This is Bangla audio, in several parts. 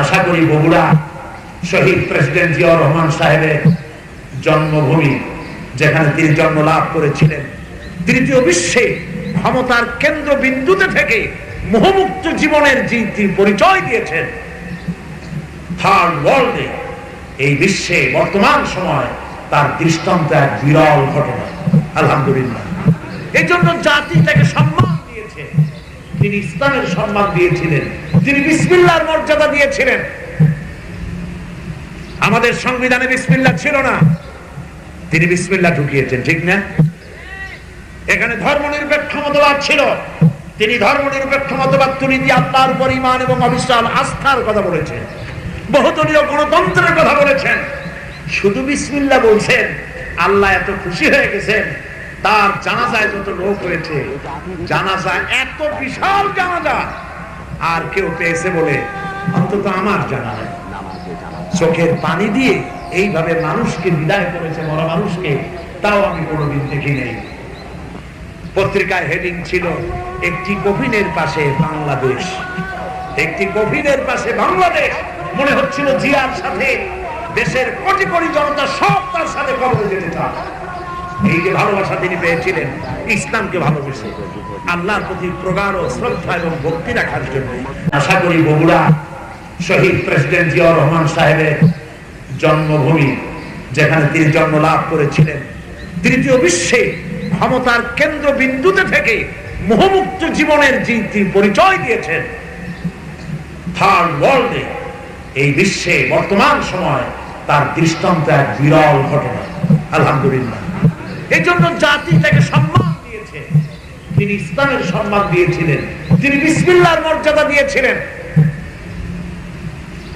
আশা করি বগুড়া শহীদ প্রেসিডেন্ট জিয়াউর রহমান সাহেবের জন্মভূমি, যেখানে তিনি জন্ম লাভ করেছিলেন তৃতীয় বিশ্বে ক্ষমতার কেন্দ্রবিন্দুতে থেকে মোহমুক্ত জীবনের যে তিনি পরিচয় দিয়েছেন। থার্ড ওয়ার্ল্ডে এই বিশ্বে বর্তমান সময় তার দৃষ্টান্ত এক বিরল ঘটনা, আলহামদুলিল্লাহ। এই জন্য জাতি তাকে সম্মান তিনি ইসলামের সম্মান দিয়েছিলেন তিনি বিসমিল্লার মর্যাদা দিয়েছিলেন, আমাদের সংবিধানে বিসমিল্লা ছিল না। তিনি বিসমিল্লা ঢুকিয়েছেন, ঠিক না? এখানে ধর্ম নিরপেক্ষ মতবাদ ছিল। তিনি ধর্ম নিরপেক্ষ মতবাদ তুলে দিয়ে আল্লাহর পরিমাণ এবং অবিশ্বাল আস্থার কথা বলেছেন। বহুদলীয় গণতন্ত্রের কথা বলেছেন। শুধু বিসমিল্লা বলছেন, আল্লাহ এত খুশি হয়ে গেছেন। তার জানাজায় যত লোক হয়েছে জানাজা এত বিশাল জানাজা। আর কেউ পেয়েছে বলে, অন্তত আমার জানা নাই। চোখের পানি দিয়ে এইভাবে মানুষকে বিদায় করেছে মরা মানুষকে, তাও আমি কোনোদিন দেখি নেই। পত্রিকায় হেডিং ছিল, একটি কফিনের পাশে বাংলাদেশ, একটি কফিনের পাশে বাংলাদেশ। মনে হচ্ছিল জিয়ার সাথে দেশের কোটি কোটি জনতা সব তার সাথে কবরে যেতে চায়। এই যে ভালোবাসা তিনি পেয়েছিলেন, ইসলামকে ভালোবেসে। আল্লাহর প্রতি প্রগাঢ় শ্রদ্ধা এবং ভক্তি রাখার জন্য। আশা করি বগুড়া শহীদ প্রেসিডেন্ট জিয়াউর রহমান সাহেবের জন্মভূমি, যেখানে তিনি জন্ম লাভ করেছিলেন, তৃতীয় বিশ্বে ক্ষমতার কেন্দ্রবিন্দুতে থেকে মোহমুক্ত জীবনের যে তিনি পরিচয় দিয়েছেন থার্ড ওয়ার্ল্ডে এই বিশ্বে বর্তমান সময় তার দৃষ্টান্ত এক বিরল ঘটনা। আলহামদুলিল্লাহ। এই জন্য জাতি তাকে সম্মান দিয়েছে। তিনি ইসলামের সম্মান দিয়েছিলেন। তিনি বিসমিল্লার মর্যাদা দিয়েছিলেন।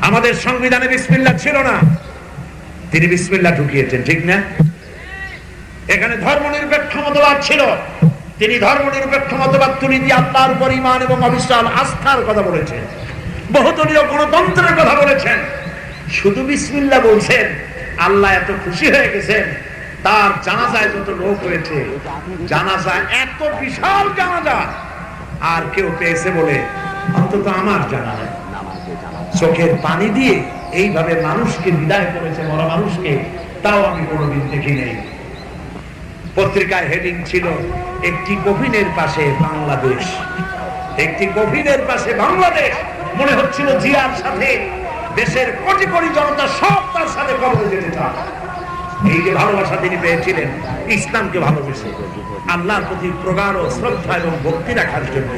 আমাদের সংবিধানে বিসমিল্লা ছিল না। তিনি বিসমিল্লা ঢুকিয়েছেন, ঠিক না? এখানে ধর্ম নিরপেক্ষ মতবাদ ছিল। তিনি ধর্ম নিরপেক্ষ মতবাদ তুলে দিয়ে আল্লাহর পরিমাণ এবং অবিশ্বাল আস্থার কথা বলেছেন। বহুদলীয় গণতন্ত্রের কথা বলেছেন। শুধু বিসমিল্লা বলছেন, আল্লাহ এত খুশি হয়ে গেছেন। তার জানাজায় যত লোক হয়েছে জানাজা এত বিশাল জানাজা আর কেউ পেয়েছে বলে অন্তত আমার জানা নাই। চোখের পানি দিয়ে এইভাবে মানুষকে বিদায় করেছে মরা মানুষকে, তাও আমি কোনোদিন দেখি নেই। পত্রিকায় হেডিং ছিল, একটি কফিনের পাশে বাংলাদেশ, একটি কফিনের পাশে বাংলাদেশ। মনে হচ্ছিল জিয়ার সাথে দেশের কোটি কোটি জনতা সব তার সাথে কবরে যেতে চায়। এই যে ভালোবাসা তিনি পেয়েছিলেন, ইসলামকে ভালোবেসে। আল্লাহর প্রতি প্রগাঢ় শ্রদ্ধা এবং ভক্তি রাখার জন্য।